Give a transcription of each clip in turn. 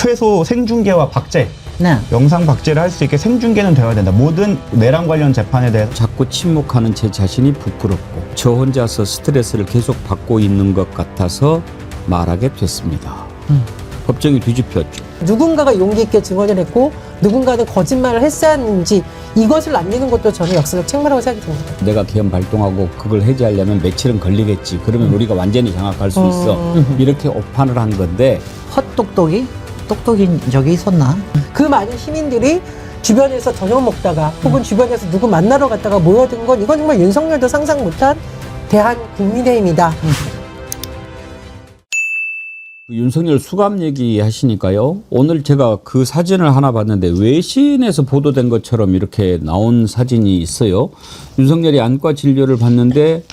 최소 생중계와 박제, 네. 영상 박제를 할 수 있게 생중계는 되어야 된다. 모든 내란 관련 재판에 대해서 자꾸 침묵하는 제 자신이 부끄럽고 저 혼자서 스트레스를 계속 받고 있는 것 같아서 말하게 됐습니다. 법정이 뒤집혔죠. 누군가가 용기 있게 증언을 했고 누군가는 거짓말을 했어야 하는지 이것을 남기는 것도 저는 역사적 책무라고 생각이 듭니다. 내가 계엄 발동하고 그걸 해제하려면 며칠은 걸리겠지. 그러면 우리가 완전히 장악할 수 있어. 이렇게 오판을 한 건데 헛똑똑이 똑똑인 적이 있었나? 그 많은 시민들이 주변에서 저녁 먹다가 혹은 주변에서 누구 만나러 갔다가 모여든 건 이건 정말 윤석열도 상상 못한 대한 국민의힘이다. 그 윤석열 수감 얘기 하시니까요. 오늘 제가 그 사진을 하나 봤는데 외신에서 보도된 것처럼 이렇게 나온 사진이 있어요. 윤석열이 안과 진료를 받는데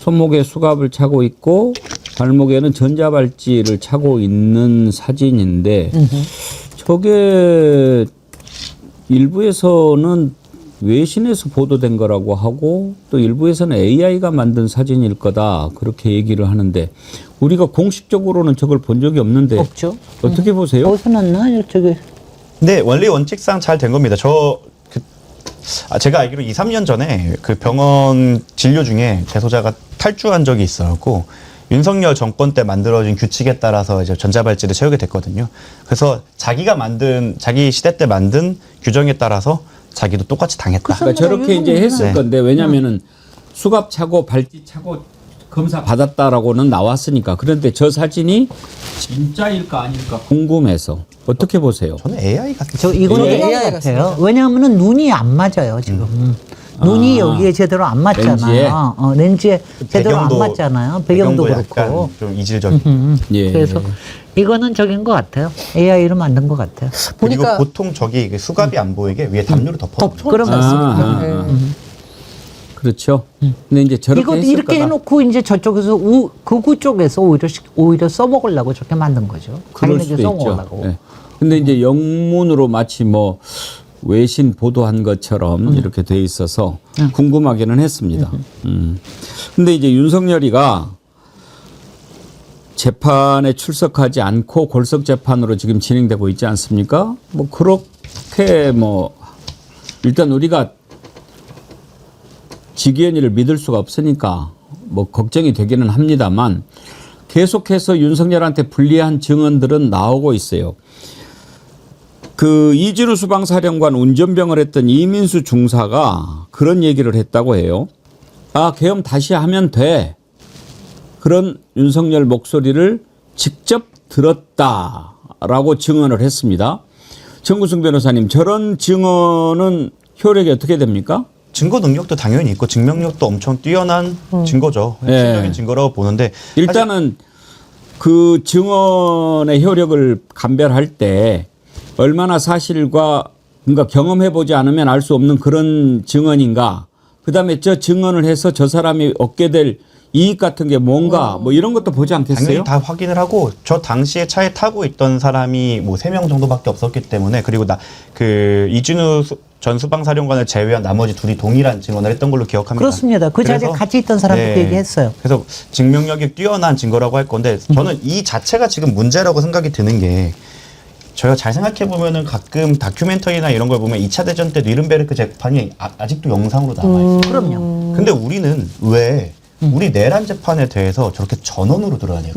손목에 수갑을 차고 있고 발목에는 전자발찌를 차고 있는 사진인데 저게 일부에서는 외신에서 보도된 거라고 하고 또 일부에서는 AI가 만든 사진일 거다 그렇게 얘기를 하는데 우리가 공식적으로는 저걸 본 적이 없는데 없죠. 어떻게 보세요? 어디서 났나? 이쪽에. 네, 원리 원칙상 잘 된 겁니다. 저, 그, 아, 제가 알기로 2, 3년 전에 그 병원 진료 중에 재소자가 탈주한 적이 있어갖고 윤석열 정권 때 만들어진 규칙에 따라서 이제 전자발찌를 채우게 됐거든요. 그래서 자기가 만든, 자기 시대 때 만든 규정에 따라서 자기도 똑같이 당했다. 그러니까 저렇게 이제 했을 네. 건데 왜냐면은 수갑 차고 발찌 차고 검사 받았다라고는 나왔으니까 그런데 저 사진이 진짜일까 아닐까 궁금해서 어떻게 보세요? 저는 AI 같은 저 이거는 예. AI 같아요. 왜냐하면 눈이 안 맞아요 지금. 눈이 아. 여기에 제대로 안 맞잖아요. 렌즈에? 어, 렌즈에 제대로 안 배경도- 맞잖아요. 배경도 약간 그렇고. 좀 이질적인. 음, 예. 그래서 이거는 적인 것 같아요. AI로 만든 것 같아요. 그리고 보니까- 보통 저기 이게 수갑이 안 보이게 위에 담요를 덮어. 그러면 아, 맞습니다. 아, 네. 아. 그렇죠. 근데 이제 저렇게 이거 했을 이렇게 거다. 해놓고 이제 저쪽에서 우, 극우 쪽에서 오히려 시- 오히려 써먹으려고 저렇게 만든 거죠. 그럴 자기네들 수도 있죠. 써먹으려고. 예. 근데 이제 영문으로 마치 뭐 외신 보도한 것처럼 이렇게 돼 있어서 궁금하기는 했습니다. 음. 근데 이제 윤석열이가 재판에 출석하지 않고 골석 재판으로 지금 진행되고 있지 않습니까? 뭐 그렇게 뭐 일단 우리가 지기현이를 믿을 수가 없으니까 뭐 걱정이 되기는 합니다만 계속해서 윤석열한테 불리한 증언들은 나오고 있어요. 그 이진우 수방사령관 운전병을 했던 이민수 중사가 그런 얘기를 했다고 해요. 아, 계엄 다시 하면 돼. 그런 윤석열 목소리를 직접 들었다라고 증언을 했습니다. 정구승 변호사님, 저런 증언은 효력이 어떻게 됩니까? 증거 능력도 당연히 있고 증명력도 엄청 뛰어난 증거죠. 네. 핵심적인 증거라고 보는데 일단은 그 증언의 효력을 감별할 때 얼마나 사실과 그러니까 경험해 보지 않으면 알 수 없는 그런 증언인가. 그다음에 저 증언을 해서 저 사람이 얻게 될 이익 같은 게 뭔가 뭐 이런 것도 보지 않겠어요? 당연히 다 확인을 하고 저 당시에 차에 타고 있던 사람이 뭐 세 명 정도밖에 없었기 때문에 그리고 나 그 이준우 수- 전 수방사령관을 제외한 나머지 둘이 동일한 증언을 했던 걸로 기억합니다. 그렇습니다. 그 자리에 그래서- 같이 있던 사람도 그 얘기했어요. 그래서 증명력이 뛰어난 증거라고 할 건데 저는 이 자체가 지금 문제라고 생각이 드는 게 저희가 잘 생각해 보면은 가끔 다큐멘터리나 이런 걸 보면 2차 대전 때 뉘른베르크 재판이 아, 직도 영상으로 남아 있어요. 그럼요. 근데 우리는 왜 우리 내란 재판에 대해서 저렇게 전원으로 들어야 돼요?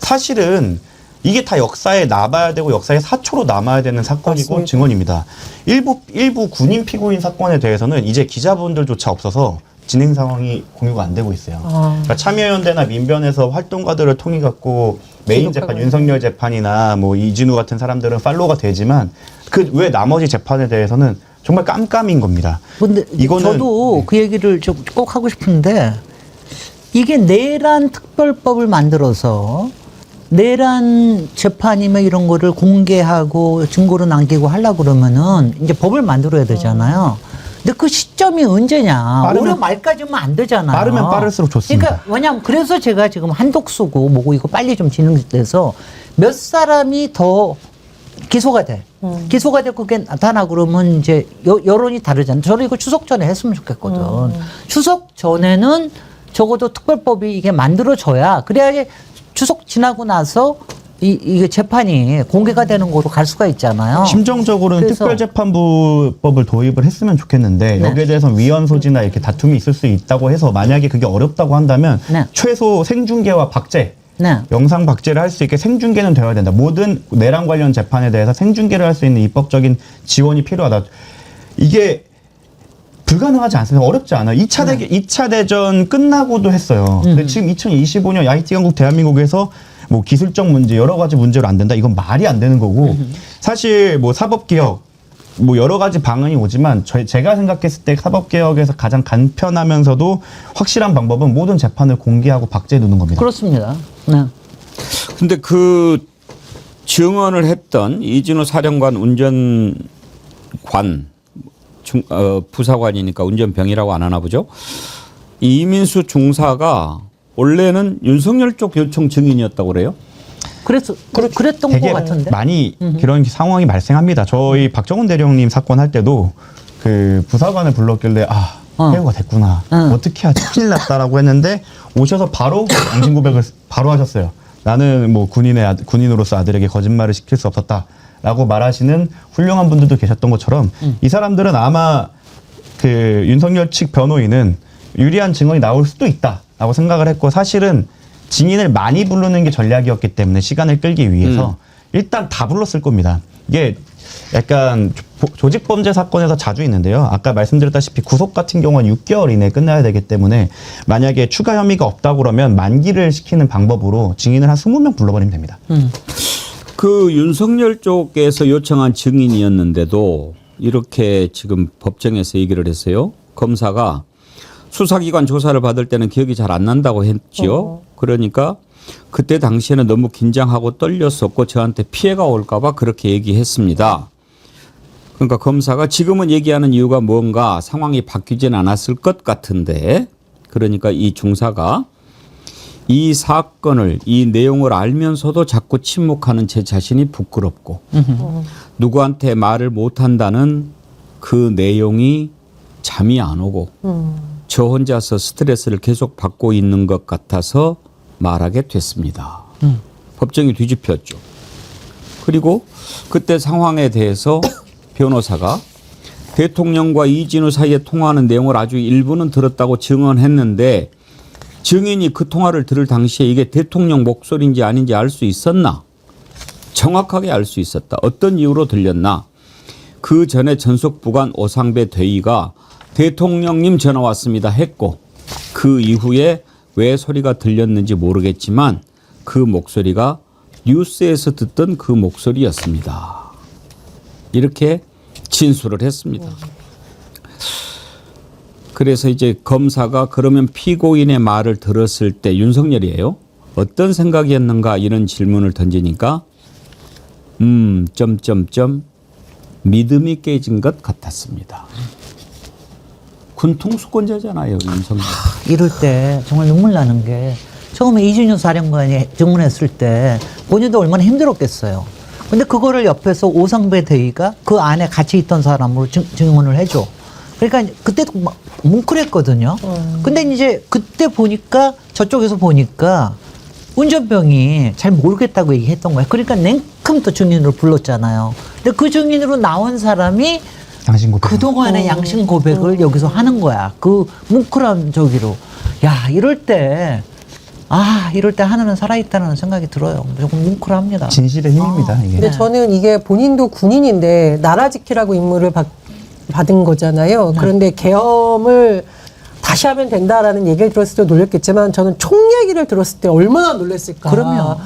사실은 이게 다 역사에 남아야 되고 역사의 사초로 남아야 되는 사건이고 맞습니다. 증언입니다. 일부 일부 군인 피고인 사건에 대해서는 이제 기자분들조차 없어서 진행 상황이 공유가 안 되고 있어요. 아. 그러니까 참여연대나 민변에서 활동가들을 통해 갖고 메인 재판 기록하고 윤석열 재판이나 뭐 이진우 같은 사람들은 팔로우가 되지만 그외 나머지 재판에 대해서는 정말 깜깜인 겁니다. 근데 이거는- 저도 네. 그 얘기를 좀 꼭 하고 싶은데 이게 내란 특별법을 만들어서 내란 재판이면 이런 거를 공개하고 증거로 남기고 하려고 그러면은 이제 법을 만들어야 되잖아요. 근데 그 시점이 언제냐? 빠르면- 올해 말까지면 안 되잖아요. 빠르면 빠를수록 좋습니다. 그러니까 왜냐면 그래서 제가 지금 한독수고 뭐고 이거 빨리 좀 진행돼서 몇 사람이 더 기소가 돼. 기소가 되고 그게 나타나 그러면 이제 여, 여론이 다르잖아요. 저는 이거 추석 전에 했으면 좋겠거든. 추석 전에는 적어도 특별법이 이게 만들어져야 그래야지 추석 지나고 나서 이, 이게 재판이 공개가 되는 거로 갈 수가 있잖아요. 심정적으로는 그래서- 특별재판부법을 도입을 했으면 좋겠는데 네. 여기에 대해서 위헌 소지나 이렇게 다툼이 있을 수 있다고 해서 만약에 그게 어렵다고 한다면 네. 최소 생중계와 박제 네. 영상 박제를 할 수 있게 생중계는 되어야 된다. 모든 내란 관련 재판에 대해서 생중계를 할 수 있는 입법적인 지원이 필요하다. 이게 불가능하지 않습니다. 어렵지 않아요. 2차 대, 2차 대전 끝나고도 했어요. 근데 지금 2025년 IT 강국 대한민국에서 뭐 기술적 문제, 여러 가지 문제로 안 된다. 이건 말이 안 되는 거고. 사실 뭐 사법 개혁, 뭐 여러 가지 방안이 오지만 저, 제가 생각했을 때 사법 개혁에서 가장 간편하면서도 확실한 방법은 모든 재판을 공개하고 박제해 두는 겁니다. 그렇습니다. 네. 근데 그 증언을 했던 이진우 사령관 운전관 중, 어, 부사관이니까 운전병이라고 안 하나 보죠. 이민수 중사가 원래는 윤석열 쪽 요청 증인이었다고 그래요. 그래서 그, 그랬던 것 같은데. 많이 그런 상황이 발생합니다. 저희 박정훈 대령님 사건 할 때도 그 부사관을 불렀길래 아 어. 해고가 됐구나 응. 어떻게 하지 큰일 났다라고 했는데 오셔서 바로 양심 고백을 바로 하셨어요. 나는 뭐 군인의 아, 군인으로서 아들에게 거짓말을 시킬 수 없었다라고 말하시는 훌륭한 분들도 계셨던 것처럼 이 사람들은 아마 그 윤석열 측 변호인은 유리한 증언이 나올 수도 있다 라고 생각을 했고 사실은 증인을 많이 부르는 게 전략이었기 때문에 시간을 끌기 위해서 일단 다 불렀을 겁니다. 이게 약간 조- 조직범죄 사건에서 자주 있는데요. 아까 말씀드렸다시피 구속 같은 경우는 6개월 이내에 끝나야 되기 때문에 만약에 추가 혐의가 없다고 그러면 만기를 시키는 방법으로 증인을 한 20명 불러버리면 됩니다. 그 윤석열 쪽에서 요청한 증인이었는데도 이렇게 지금 법정에서 얘기를 했어요. 검사가 수사기관 조사를 받을 때는 기억이 잘 안 난다고 했지요. 그러니까 그때 당시에는 너무 긴장하고 떨렸었고 저한테 피해가 올까봐 그렇게 얘기했습니다. 그러니까 검사가 지금은 얘기하는 이유가 뭔가 상황이 바뀌진 않았을 것 같은데 그러니까 이 중사가 이 사건을 이 내용을 알면서도 자꾸 침묵하는 제 자신이 부끄럽고 누구한테 말을 못한다는 그 내용이 잠이 안 오고 저 혼자서 스트레스를 계속 받고 있는 것 같아서 말하게 됐습니다. 법정이 뒤집혔죠. 그리고 그때 상황에 대해서 변호사가 대통령과 이진우 사이에 통화하는 내용을 아주 일부는 들었다고 증언했는데 증인이 그 통화를 들을 당시에 이게 대통령 목소리인지 아닌지 알 수 있었나? 정확하게 알 수 있었다. 어떤 이유로 들렸나? 그 전에 전속 부관 오상배 대위가 대통령님 전화 왔습니다 했고 그 이후에 왜 소리가 들렸는지 모르겠지만 그 목소리가 뉴스에서 듣던 그 목소리였습니다. 이렇게 진술을 했습니다. 그래서 이제 검사가 그러면 피고인의 말을 들었을 때 윤석열이에요. 어떤 생각이었는가 이런 질문을 던지니까 음 점점점 믿음이 깨진 것 같았습니다. 군통 수권자잖아요 윤석열. 이럴 때 정말 눈물 나는 게 처음에 이준효 사령관이 증언했을 때 본인도 얼마나 힘들었겠어요. 근데 그거를 옆에서 오상배 대위가 그 안에 같이 있던 사람으로 증, 증언을 해줘. 그러니까 그때도 막 뭉클했거든요. 근데 이제 그때 보니까 저쪽에서 보니까 운전병이 잘 모르겠다고 얘기했던 거예요. 그러니까 냉큼 또 증인으로 불렀잖아요. 근데 그 증인으로 나온 사람이 양심 고백. 그동안의 양심 고백을 여기서 하는 거야. 그 뭉클한 저기로. 야, 이럴 때, 아, 이럴 때 하나는 살아있다는 생각이 들어요. 조금 뭉클합니다. 진실의 힘입니다. 이게. 근데 저는 이게 본인도 군인인데 나라 지키라고 임무를 받, 받은 거잖아요. 그런데 계엄을 다시 하면 된다라는 얘기를 들었을 때 놀랬겠지만 저는 총 얘기를 들었을 때 얼마나 놀랐을까. 그럼요.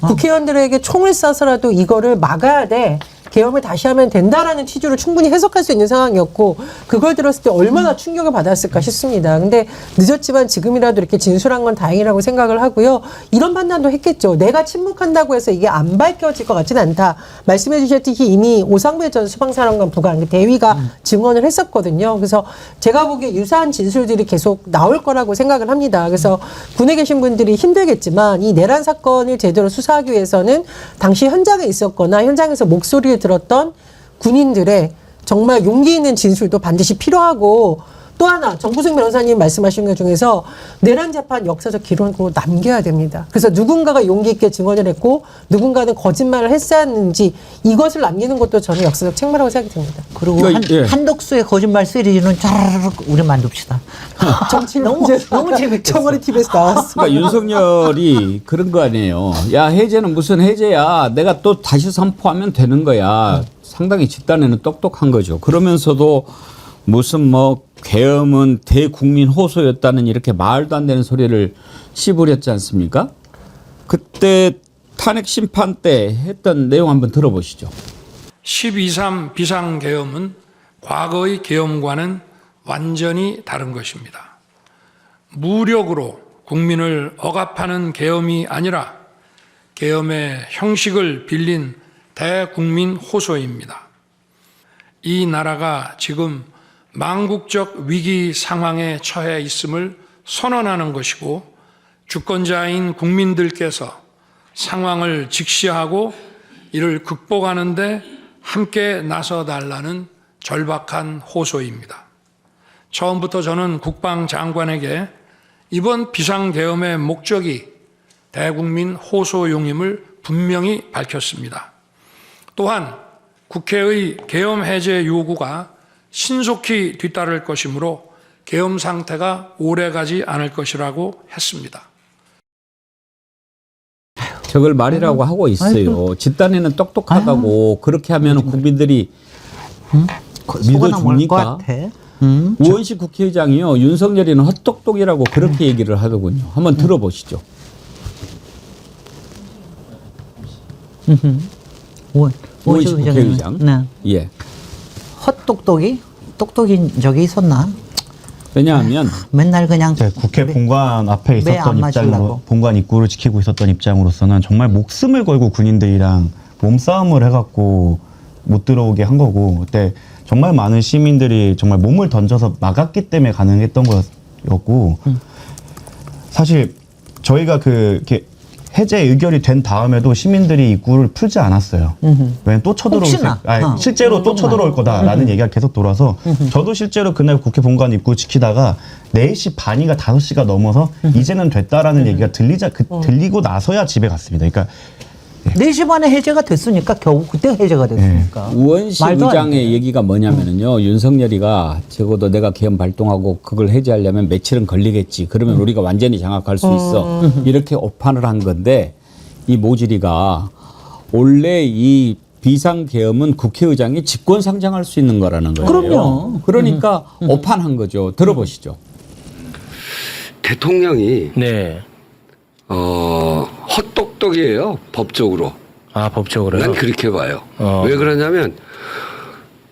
국회의원들에게 총을 쏴서라도 이거를 막아야 돼. 계엄을 다시 하면 된다라는 취지로 충분히 해석할 수 있는 상황이었고 그걸 들었을 때 얼마나 충격을 받았을까 싶습니다. 근데 늦었지만 지금이라도 이렇게 진술한 건 다행이라고 생각을 하고요. 이런 판단도 했겠죠. 내가 침묵한다고 해서 이게 안 밝혀질 것 같지는 않다. 말씀해 주셨듯이 이미 오상배 전 수방사령관 부관 그 대위가 증언을 했었거든요. 그래서 제가 보기에 유사한 진술들이 계속 나올 거라고 생각을 합니다. 그래서 군에 계신 분들이 힘들겠지만 이 내란 사건을 제대로 수사하기 위해서는 당시 현장에 있었거나 현장에서 목소리를 들었던 군인들의 정말 용기 있는 진술도 반드시 필요하고 또 하나 정부승 변호사님 말씀하신 것 중에서 내란 재판 역사적 기록으로 남겨야 됩니다. 그래서 누군가가 용기 있게 증언을 했고 누군가는 거짓말을 했었는지 이것을 남기는 것도 저는 역사적 책무라고 생각이 듭니다. 그리고 한, 예. 한덕수의 거짓말 시리즈는 쫙 우리 만듭시다. 정치 너무 너무 재밌겠어. 청와대 TV에서 나왔어. 그러니까 윤석열이 그런 거 아니에요. 야 해제는 무슨 해제야. 내가 또 다시 선포하면 되는 거야. 상당히 집단에는 똑똑한 거죠. 그러면서도 무슨 뭐 계엄은 대국민 호소였다는 이렇게 말도 안 되는 소리를 씹으렸지 않습니까? 그때 탄핵 심판 때 했던 내용 한번 들어보시죠. 12.3 비상계엄은 과거의 계엄과는 완전히 다른 것입니다. 무력으로 국민을 억압하는 계엄이 아니라 계엄의 형식을 빌린 대국민 호소입니다. 이 나라가 지금 망국적 위기 상황에 처해 있음을 선언하는 것이고 주권자인 국민들께서 상황을 직시하고 이를 극복하는데 함께 나서 달라는 절박한 호소입니다. 처음부터 저는 국방장관에게 이번 비상계엄의 목적이 대국민 호소용임을 분명히 밝혔습니다. 또한 국회의 계엄 해제 요구가 신속히 뒤따를 것이므로 계엄 상태가 오래가지 않을 것이라고 했습니다. 저걸 말이라고 하고 있어요. 집단에는 똑똑하다고 그렇게 하면 국민들이 뭘것 믿어줍니까? 음. 우원식 국회의장이요 윤석열이는 헛똑똑이라고 그렇게 얘기를 하더군요. 한번 들어보시죠. 우원 우원식 우원식 국회의장. 네. 예. 헛똑똑이 똑똑인 적이 있었나? 왜냐하면 맨날 그냥 이제 국회 본관 앞에 있었던. 입장으로 본관 입구를 지키고 있었던 입장으로서는 정말 목숨을 걸고 군인들이랑 몸싸움을 해갖고 못 들어오게 한 거고 그때 정말 많은 시민들이 정말 몸을 던져서 막았기 때문에 가능했던 거였고 음. 사실 저희가 그 이렇게 해제 의결이 된 다음에도 시민들이 입구를 풀지 않았어요. 왜냐면 또 쳐들어올 수, 혹시나. 아니, 어. 실제로 또 쳐들어올 거다라는 얘기가 계속 돌아서 저도 실제로 그날 국회 본관 입구 지키다가 4시 반인가 5시가 넘어서 이제는 됐다라는 얘기가 들리자 그, 들리고 나서야 집에 갔습니다. 그러니까 4시 반에 해제가 됐으니까 겨우 그때 해제가 됐으니까. 우원식 안 돼. 의장의 얘기가 뭐냐면요. 윤석열이가 적어도 내가 계엄 발동하고 그걸 해제하려면 며칠은 걸리겠지. 그러면 우리가 완전히 장악할 수 있어. 이렇게 오판을 한 건데 이 모질이가 원래 이 비상 계엄은 국회의장이 직권 상정할 수 있는 거라는 거예요. 그럼요. 그러니까 오판한 거죠. 들어보시죠. 대통령이 네. 어 헛똑똑이에요 법적으로. 아 법적으로요. 난 그렇게 봐요. 어. 왜 그러냐면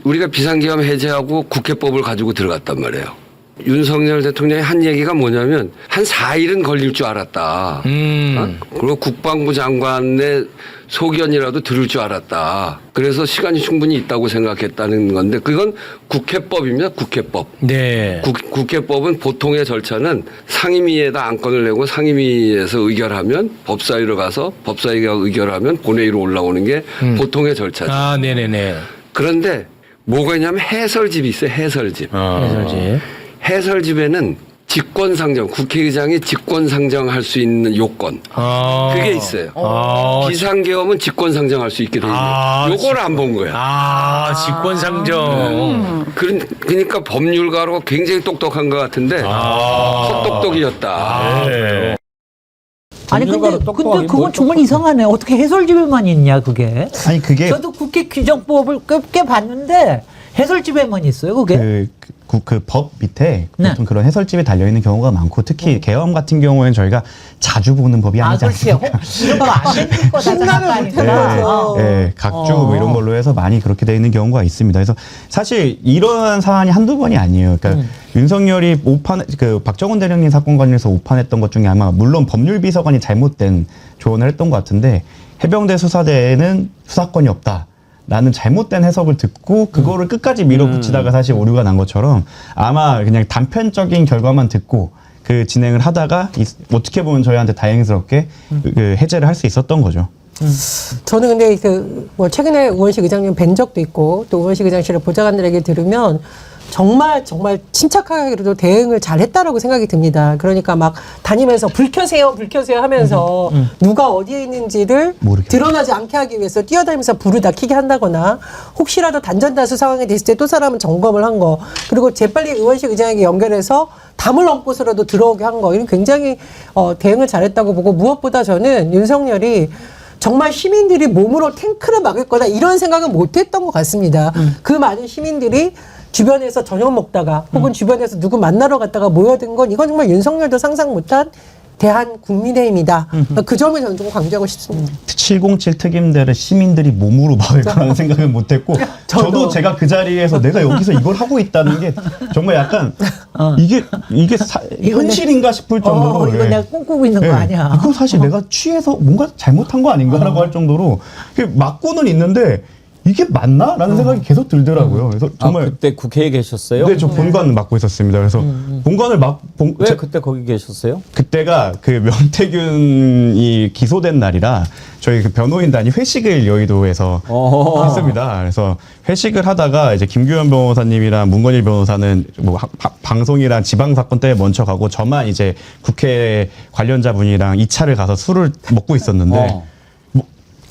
우리가 비상계엄 해제하고 국회법을 가지고 들어갔단 말이에요. 윤석열 대통령이 한 얘기가 뭐냐면 한 4일은 걸릴 줄 알았다. 음. 어? 그리고 국방부 장관의 소견이라도 들을 줄 알았다. 그래서 시간이 충분히 있다고 생각했다는 건데 그건 국회법입니다. 국회법. 네. 국, 국회법은 보통의 절차는 상임위에다 안건을 내고 상임위에서 의결하면 법사위로 가서 법사위가 의결하면 본회의로 올라오는 게 보통의 절차죠. 아 네네네. 그런데 뭐가 있냐면 해설집이 있어요. 해설집. 어. 해설지. 해설집에는 직권상정, 국회의장이 직권상정할 수 있는 요건. 어. 그게 있어요. 어. 비상계엄은 직권상정할 수 있게 돼 있는 아, 요 요걸 안 본 거야. 아 직권상정. 그런- 그러니까 법률가로 굉장히 똑똑한 것 같은데 아. 헛똑똑이었다. 네. 아니 근데 근데 그건 뭘 정말 이상하네. 어떻게 해설집에만 있냐 그게? 아니 그게 저도 국회 규정법을 꽤 봤는데 해설집에만 있어요 그게. 그 그 법 밑에 네. 보통 그런 해설집이 달려 있는 경우가 많고 특히 계엄 같은 경우에는 저희가 자주 보는 법이 아 아니지 그렇지. 않습니까? 호- 이런 거안 되는 거다 신라면 못해서. 예, 예, 각주 뭐 이런 걸로 해서 많이 그렇게 돼 있는 경우가 있습니다. 그래서 사실 이런 사안이 한두 번이 아니에요. 그러니까 윤석열이 오판 그 박정훈 대령님 사건 관련해서 오판했던 것 중에 아마 물론 법률 비서관이 잘못된 조언을 했던 것 같은데 해병대 수사대에는 수사권이 없다. 라는 잘못된 해석을 듣고 그거를 끝까지 밀어붙이다가 사실 오류가 난 것처럼 아마 그냥 단편적인 결과만 듣고 그 진행을 하다가 이- 어떻게 보면 저희한테 다행스럽게 그 해제를 할 수 있었던 거죠. 저는 근데 그 뭐 최근에 우원식 의장님 뵌 적도 있고 또 우원식 의장실의 보좌관들에게 들으면 정말 정말 침착하게도 대응을 잘했다라고 생각이 듭니다. 그러니까 막 다니면서 불 켜세요, 불 켜세요 하면서 누가 어디에 있는지를 모르게. 드러나지 않게 하기 위해서 뛰어다니면서 불을 다 켜게 한다거나 혹시라도 단전다수 상황이 됐을 때 또 사람은 점검을 한 거 그리고 재빨리 의원식 의장에게 연결해서 담을 얹고서라도 들어오게 한 거 이런 굉장히 어, 대응을 잘했다고 보고 무엇보다 저는 윤석열이 정말 시민들이 몸으로 탱크를 막을 거다 이런 생각은 못 했던 것 같습니다. 그 많은 시민들이 주변에서 저녁 먹다가 혹은 주변에서 누구 만나러 갔다가 모여든 건 이건 정말 윤석열도 상상 못한 대한 국민의힘이다. 그 점을 저는 좀 강조하고 싶습니다. 707 특임대를 시민들이 몸으로 막을 거라는 생각은 못했고 저도 제가 그 자리에서 내가 여기서 이걸 하고 있다는 게 정말 약간 이게 이게 사- 현실인가 싶을 정도로 어, 이거 예. 내가 꿈꾸고 있는 예. 거 아니야. 이거 사실 내가 취해서 뭔가 잘못한 거 아닌가라고 할 정도로 이게 맞고는 있는데 이게 맞나 라는 생각이 계속 들더라고요. 그래서 정말 아, 그때 국회에 계셨어요? 네, 저 본관 맡고 있었습니다. 그래서 본관을 막 본, 왜 제- 그때 거기 계셨어요? 그때가 그 명태균이 기소된 날이라 저희 그 변호인단이 회식을 여의도에서 어허. 했습니다. 그래서 회식을 하다가 이제 김규현 변호사님이랑 문건일 변호사는 뭐 하- 하- 방송이랑 지방 사건 때문에 먼저 가고 저만 이제 국회 관련자 분이랑 2차를 가서 술을 먹고 있었는데 어. 뭐,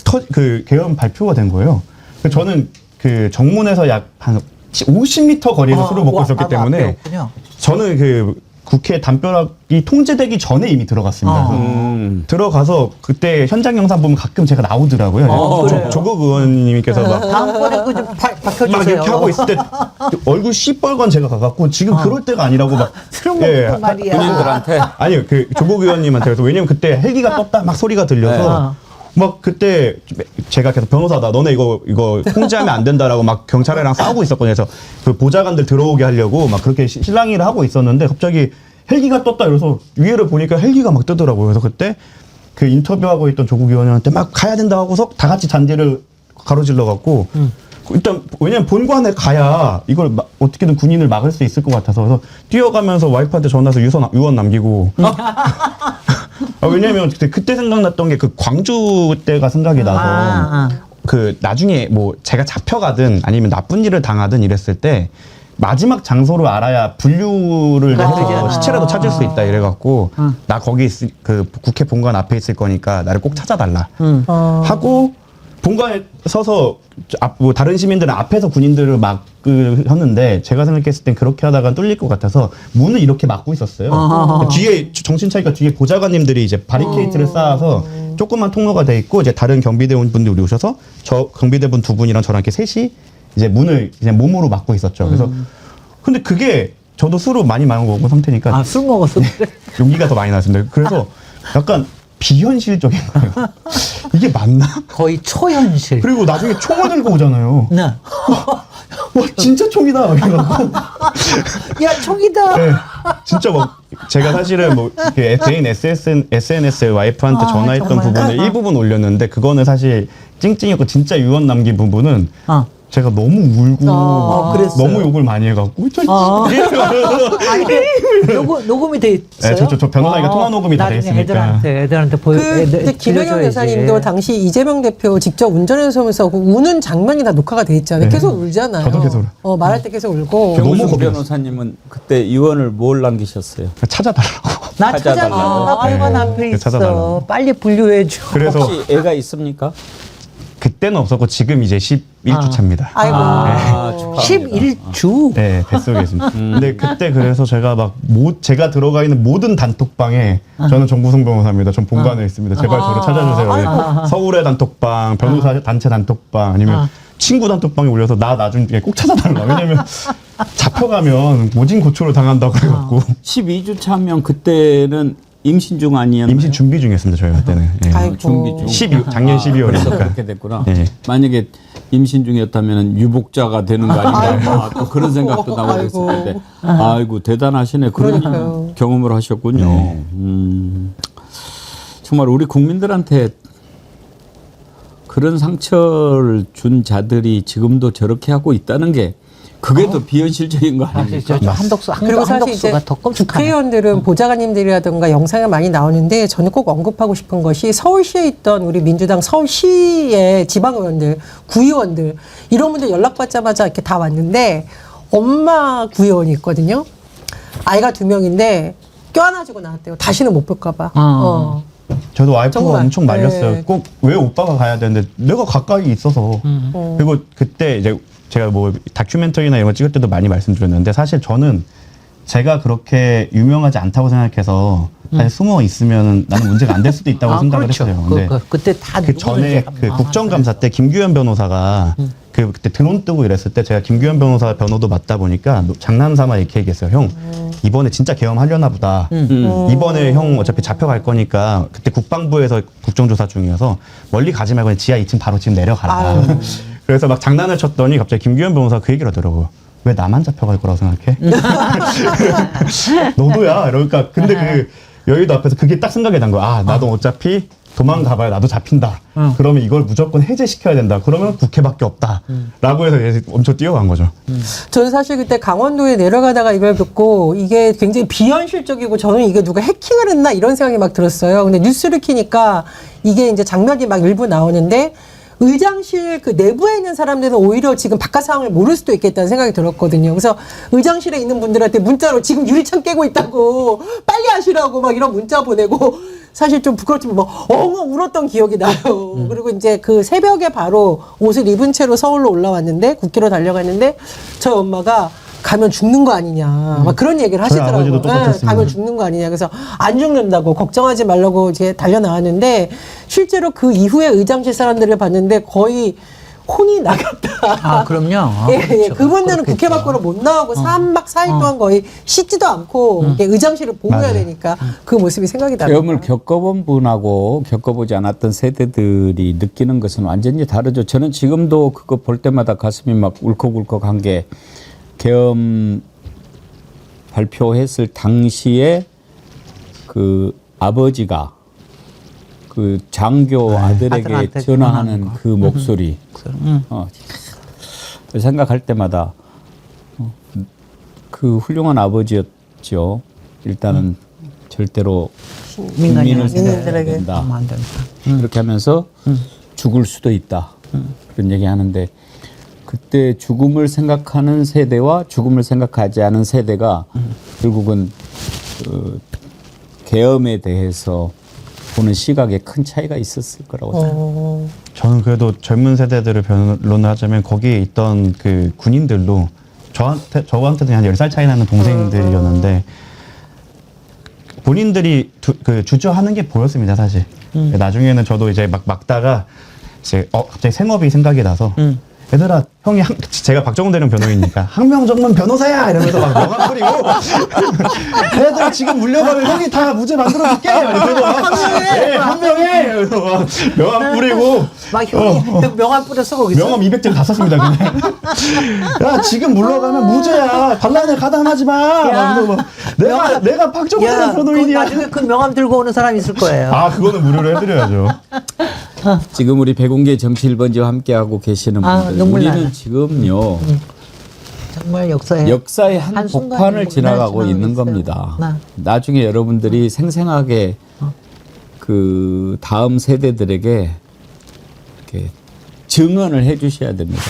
터, 그 개헌 발표가 된 거예요. 그래서 저는 그 정문에서 약 한 50m 거리에서 술을 먹고 와, 있었기 바로 때문에 앞이었군요. 저는 그 국회 담벼락이 통제되기 전에 이미 들어갔습니다. 어. 그래서 음. 들어가서 그때 현장 영상 보면 가끔 제가 나오더라고요. 어, 조- 그래요? 조 국 의원님께서 막, 다음번에 그좀 막 밝혀주세요. 이렇게 하고 있을 때 얼굴 시뻘건 제가 가갖고 지금 그럴 때가 아니라고 막 술 예, 먹고 말이야. 군인들한테 아니요 그 조국 의원님한테 그래서 왜냐면 그때 헬기가 떴다 막 소리가 들려서 막 그때 제가 계속 변호사다. 너네 이거 이거 통제하면 안 된다라고 막 경찰이랑 싸우고 있었거든요. 그래서 그 보좌관들 들어오게 하려고 막 그렇게 시- 실랑이를 하고 있었는데 갑자기 헬기가 떴다. 이래서 위에를 보니까 헬기가 막 뜨더라고요. 그래서 그때 그 인터뷰하고 있던 조국 의원한테 막 가야 된다 하고서 다 같이 잔디를 가로질러 갖고 일단 왜냐면 본관에 가야 이걸 마- 어떻게든 군인을 막을 수 있을 것 같아서. 그래서 뛰어가면서 와이프한테 전화해서 유선 유언 남기고 아, 왜냐면 그때, 그때 생각났던 게 그 광주 때가 생각이 나서 아, 아. 그 나중에 뭐 제가 잡혀가든 아니면 나쁜 일을 당하든 이랬을 때 마지막 장소를 알아야 분류를 해서 그러잖아. 시체라도 찾을 수 있다 이래갖고 나 거기 있을 그 국회 본관 앞에 있을 거니까 나를 꼭 찾아달라 어. 하고 본관에 서서 앞, 뭐 다른 시민들은 앞에서 군인들을 막었는데 제가 생각했을 땐 그렇게 하다가 뚫릴 것 같아서 문을 이렇게 막고 있었어요. 아하하. 뒤에 정신 차니까 뒤에 보좌관님들이 이제 바리케이트를 쌓아서 조그만 통로가 돼 있고 이제 다른 경비대 분들이 오셔서 저 경비대 분 두 분이랑 저랑 이렇게 셋이 이제 문을 그냥 몸으로 막고 있었죠. 그래서 근데 그게 저도 술을 많이 먹은 상태니까 아, 술 먹었어. 용기가 더 많이 났습니다. 그래서 약간 비현실적인 거예요. 이게 맞나? 거의 초현실. 그리고 나중에 총을 들고 오잖아요. 네. 와 진짜 총이다. 야, 총이다. 네, 진짜 뭐 제가 사실은 뭐 이렇게 개인 SNS, SNS에 와이프한테 아, 전화했던 정말? 부분을 일부분 올렸는데 그거는 사실 찡찡이었고 진짜 유언 남긴 부분은 어. 제가 너무 울고 어, 그랬어요? 너무 욕을 많이 해갖고 저 아. 아니, 녹음, 녹음이 돼 있어요? 네, 저- 저- 저 변호사니까 통화 녹음이 다 돼 나중에 있으니까. 애들한테, 애들한테 보여, 그 애들 들려줘야지. 여사님도 당시 이재명 대표 직접 운전해서 오면서 그 우는 장면이 다 녹화가 돼 있잖아요. 네. 계속 울잖아요. 저도 계속 울어요. 어, 말할 때 계속 울고. 너무 너무 겁이 변호사님은 그때 의원을 뭘 남기셨어요? 찾아달라고. 나 찾아달라고. 찾아달라고 할건 네. 앞에 네, 있어. 찾아달라고. 빨리 분류해 줘. 그래서 혹시 애가 있습니까? 그때는 없었고 지금 이제 11주 차입니다. 아이고. 아, 축하합니다. 11주. 네, 뱃속에 있습니다. 근데 그때 그래서 제가 막 모, 제가 들어가 있는 모든 단톡방에 저는 정부성 변호사입니다. 전 본관에 있습니다. 제발 저를 찾아주세요. 서울의 단톡방, 변호사 단체 단톡방 아니면 친구 단톡방에 올려서 나 나중에 꼭 찾아달라. 왜냐면 잡혀가면 모진 고초를 당한다고 그래갖고 12주 차면 그때는 임신 중 아니었나요? 임신 준비 중이었습니다. 저희가 그때는. 예. 아이고. 준비 중. 12, 작년 그래서 12월이니까. 그렇게 됐구나. 예. 만약에 임신 중이었다면 유복자가 되는 거 아닌가 아, 또 그런 생각도 나고 아이고. 그랬을 텐데 아이고 대단하시네 그런 그러니까요. 경험을 하셨군요. 네. 음, 정말 우리 국민들한테 그런 상처를 준 자들이 지금도 저렇게 하고 있다는 게 그게 더 비현실적인 거 아닙니까? 저, 저 한덕수 그리고 사실 이제 한덕수가 더 끔찍하네. 국회의원들은 보좌관님들이라든가 영상에 많이 나오는데 저는 꼭 언급하고 싶은 것이 서울시에 있던 우리 민주당 서울시의 지방의원들, 구의원들 이런 분들 연락받자마자 이렇게 다 왔는데 엄마 구의원이 있거든요. 아이가 두 명인데 껴안아주고 나왔대요. 다시는 못 볼까봐. 어. 어. 저도 와이프가 정말. 엄청 말렸어요. 네. 꼭 왜 오빠가 가야 되는데 내가 가까이 있어서. 음. 그리고 그때 이제 제가 뭐 다큐멘터리나 이런 거 찍을 때도 많이 말씀드렸는데 사실 저는 제가 그렇게 유명하지 않다고 생각해서 사실 숨어 있으면 나는 문제가 안 될 수도 있다고 음. 아, 생각을 그렇죠. 했어요. 그, 근데 그, 그때 다 그 전에 그 아, 국정감사 때 김규현 변호사가 음. 그 그때 드론 뜨고 이랬을 때 제가 김규현 변호사 변호도 맞다 보니까 노- 장난삼아 이렇게 얘기했어요. 형 음. 이번에 진짜 계엄하려나 보다. 이번에 형 어차피 잡혀갈 거니까 그때 국방부에서 국정조사 중이어서 멀리 가지 말고 그냥 지하 2층 바로 지금 내려가라. 그래서 막 장난을 쳤더니 갑자기 김규현 변호사가 그 얘기를 하더라고요. 왜 나만 잡혀갈 거라고 생각해? 너도야. 이러니까 근데 그 여의도 앞에서 그게 딱 생각이 난 거야. 아 나도 어차피 도망가봐야 나도 잡힌다. 그러면 이걸 무조건 해제시켜야 된다. 그러면 국회밖에 없다. 라고 해서 얘 엄청 뛰어간 거죠. 저는 사실 그때 강원도에 내려가다가 이걸 듣고 이게 굉장히 비현실적이고 저는 이게 누가 해킹을 했나 이런 생각이 막 들었어요. 근데 뉴스를 키니까 이게 이제 장면이 막 일부 나오는데 의장실 그 내부에 있는 사람들은 오히려 지금 바깥 상황을 모를 수도 있겠다는 생각이 들었거든요. 그래서 의장실에 있는 분들한테 문자로 지금 유리창 깨고 있다고 빨리 하시라고 막 이런 문자 보내고 사실 좀 부끄럽지만 막 엉엉 울었던 기억이 나요. 그리고 이제 그 새벽에 바로 옷을 입은 채로 서울로 올라왔는데 국회로 달려갔는데 저희 엄마가 가면 죽는 거 아니냐 막 그런 얘기를 하시더라고요. 똑같았습니다. 가면 죽는 거 아니냐 그래서 안 죽는다고 걱정하지 말라고 이제 달려 나왔는데 실제로 그 이후에 의장실 사람들을 봤는데 거의 혼이 나갔다. 아, 그럼요. 아, 예, 예. 그렇죠. 그분들은 그렇겠죠. 국회 밖으로 못 나오고 삼 3박 4일 동안 거의 씻지도 않고 이렇게 의장실을 보호해야 맞아요. 되니까 그 모습이 생각이 나요. 계엄을 겪어본 분하고 겪어보지 않았던 세대들이 느끼는 것은 완전히 다르죠. 저는 지금도 그거 볼 때마다 가슴이 막 울컥울컥한 게 계엄 발표했을 당시에 그 아버지가 그 장교 아들에게 아들한테 전화하는 그 목소리 어, 생각할 때마다 어, 그 훌륭한 아버지였죠. 일단은 절대로 민간인 국민을 생각해야. 된다. 된다. 이렇게 하면서 죽을 수도 있다. 그런 얘기 하는데 그때 죽음을 생각하는 세대와 죽음을 생각하지 않은 세대가 결국은 그 계엄에 대해서 보는 시각에 큰 차이가 있었을 거라고 생각합니다. 저는 그래도 젊은 세대들을 변론을 하자면 거기에 있던 그 군인들도 저한테 저한테도 한 10살 차이 나는 동생들이었는데 본인들이 두, 그 주저하는 게 보였습니다, 사실. 나중에는 저도 이제 막 막다가 이제 어 갑자기 생업이 생각이 나서 얘들아 형이 한, 제가 박정훈 대령 변호인이니까 항명정문 변호사야! 이러면서 막 명함 뿌리고. 얘들아 지금 물려가면 형이 다 무죄 만들어줄게! 이러면서 막 예, 항명해! 이러면서 막 명함 뿌리고. 막 형이 명함 뿌려 쓰고 있어. 명함 200장 다 썼습니다 그냥. 야 지금 물러가면 무죄야! 반란을 가담하지 마! 야. 막 막, 내가 내가 박정훈 야, 대령 그 변호인이야. 나중에 그 명함 들고 오는 사람 있을 거예요. 아 그거는 무료로 해드려야죠 지금 우리 백운계 정치 1번지와 함께하고 계시는 아, 분들 눈물 우리는 나네. 지금요 정말 역사에 역사의 한 한순간에 복판을 우리나라 지나가고 지나가고 있는 있어요. 겁니다. 나. 나중에 여러분들이 생생하게 그 다음 세대들에게 이렇게 증언을 해주셔야 됩니다.